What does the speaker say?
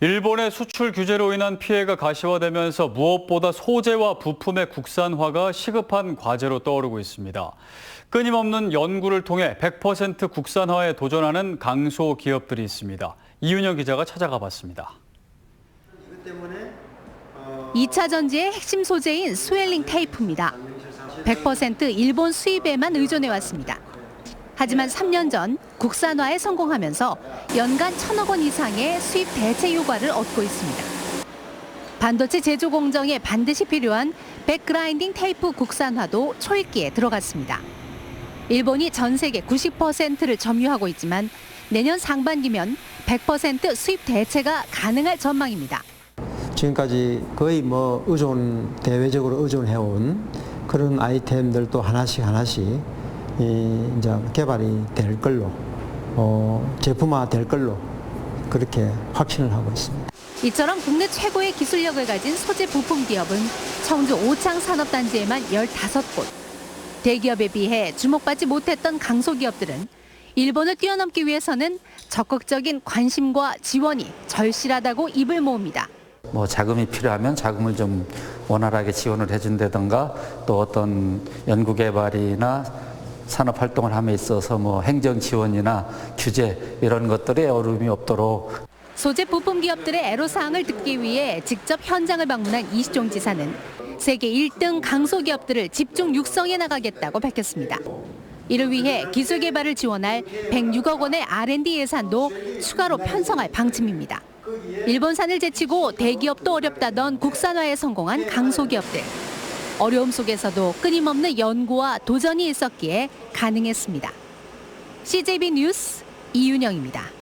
일본의 수출 규제로 인한 피해가 가시화되면서 무엇보다 소재와 부품의 국산화가 시급한 과제로 떠오르고 있습니다. 끊임없는 연구를 통해 100% 국산화에 도전하는 강소 기업들이 있습니다. 이윤영 기자가 찾아가 봤습니다. 2차 전지의 핵심 소재인 스웰링 테이프입니다. 100% 일본 수입에만 의존해 왔습니다. 하지만 3년 전 국산화에 성공하면서 연간 천억 원 이상의 수입 대체 효과를 얻고 있습니다. 반도체 제조 공정에 반드시 필요한 백그라인딩 테이프 국산화도 초읽기에 들어갔습니다. 일본이 전 세계 90%를 점유하고 있지만 내년 상반기면 100% 수입 대체가 가능할 전망입니다. 지금까지 거의 뭐 의존 대외적으로 의존해온 그런 아이템들도 하나씩 하나씩 이 이제 개발이 될 걸로 어, 제품화 될 걸로 그렇게 확신을 하고 있습니다. 이처럼 국내 최고의 기술력을 가진 소재 부품 기업은 청주 오창 산업단지에만 15곳. 대기업에 비해 주목받지 못했던 강소기업들은 일본을 뛰어넘기 위해서는 적극적인 관심과 지원이 절실하다고 입을 모읍니다. 뭐 자금이 필요하면 자금을 좀 원활하게 지원을 해준다던가 또 어떤 연구개발이나 산업 활동을 함에 있어서 뭐 행정 지원이나 규제 이런 것들에 어려움이 없도록 소재 부품 기업들의 애로사항을 듣기 위해 직접 현장을 방문한 이시종 지사는 세계 1등 강소기업들을 집중 육성해 나가겠다고 밝혔습니다. 이를 위해 기술 개발을 지원할 106억 원의 R&D 예산도 추가로 편성할 방침입니다. 일본산을 제치고 대기업도 어렵다던 국산화에 성공한 강소기업들. 어려움 속에서도 끊임없는 연구와 도전이 있었기에 가능했습니다. CJB 뉴스 이윤영입니다.